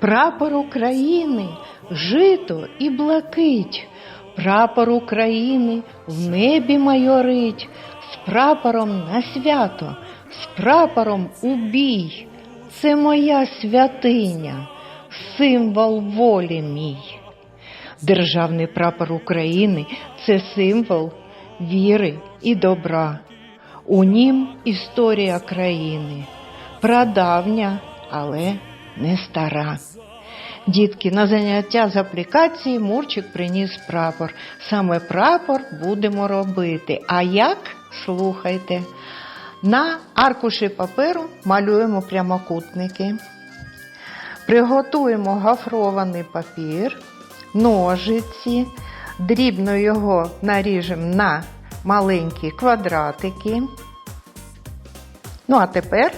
Прапор України, жито і блакить, прапор України в небі майорить, з прапором на свято, з прапором у бій. Це моя святиня, символ волі мій. Державний прапор України це символ віри і добра. У нім історія країни, прадавня, але не стара. Дітки, на заняття з аплікації Мурчик приніс прапор. Саме прапор будемо робити. А як? Слухайте. На аркуші паперу малюємо прямокутники. Приготуємо гофрований папір, ножиці, дрібно його наріжемо на маленькі квадратики. Ну, а тепер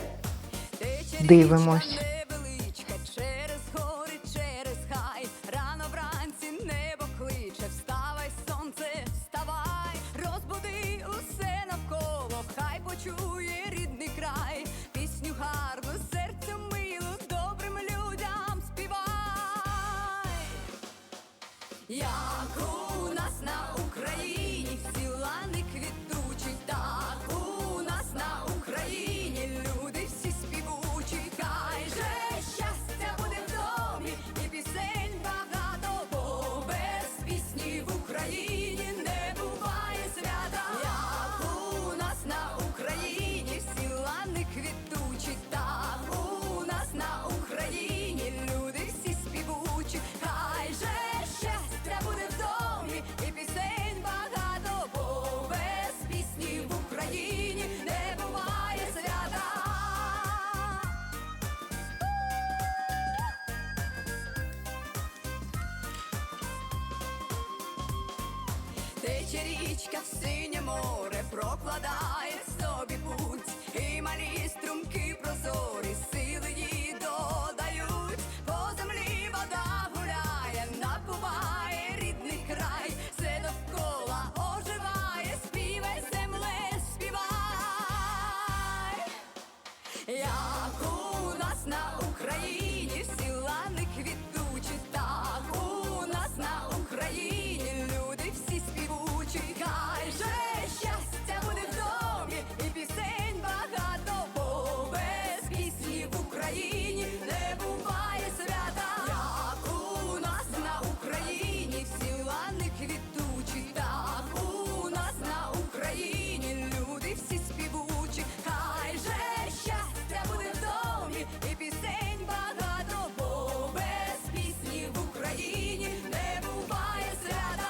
дивимось. Невеличка aí. Річка в синє море, прокладає собі путь, і малі струмки прозорі, сили їй додають, по землі вода гуляє, напуває рідний край, все довкола оживає, співай, земле, співай. Як